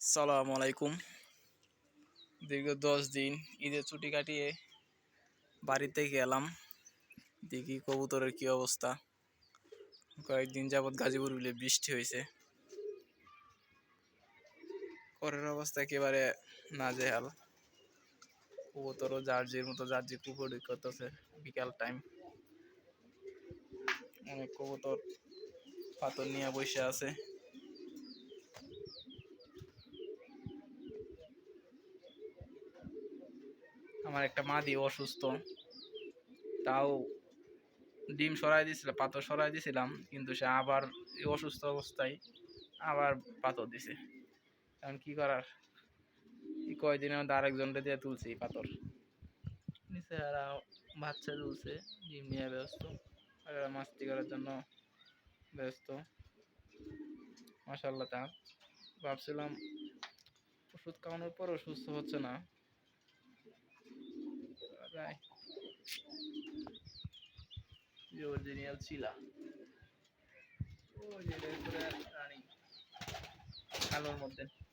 সালাম আলাইকুম। দীর্ঘ দশ দিন ঈদের ছুটি কাটিয়ে বাড়িতে গেলাম। দেখি কবুতরের কি অবস্থা। কয়েকদিন যাবৎ গাজীপুর বিলে বৃষ্টি হয়েছে। করের অবস্থা একেবারে নাজেহাল। কবুতরও জার্জির মতো জার্জি কুকুরি করতেছে বিকাল টাইম। অনেক কবুতর পাথর নিয়ে বসে আছে। আমার একটা মাদি অসুস্থ। তাও ডিম সরাই দিয়েছিল পাথর সরাই দিয়েছিলাম কিন্তু সে আবার অসুস্থ অবস্থায় আবার পাথর দিছে। এখন কি করার? কয়দিনের মধ্যে আরেকজনটা দিয়ে তুলছি পাথর। নিচে আর বাচ্চা তুলছে ডিম নিয়ে ব্যস্ত। আর এরা মাস্তি করার জন্য ব্যস্ত। মাসাল্লাহ তা ভাবছিলাম ওষুধ খাওয়ানোর পরও সুস্থ হচ্ছে না। যায়। যে অরিজিনাল ছিলা। ওই যে রানী। কালোর মধ্যে।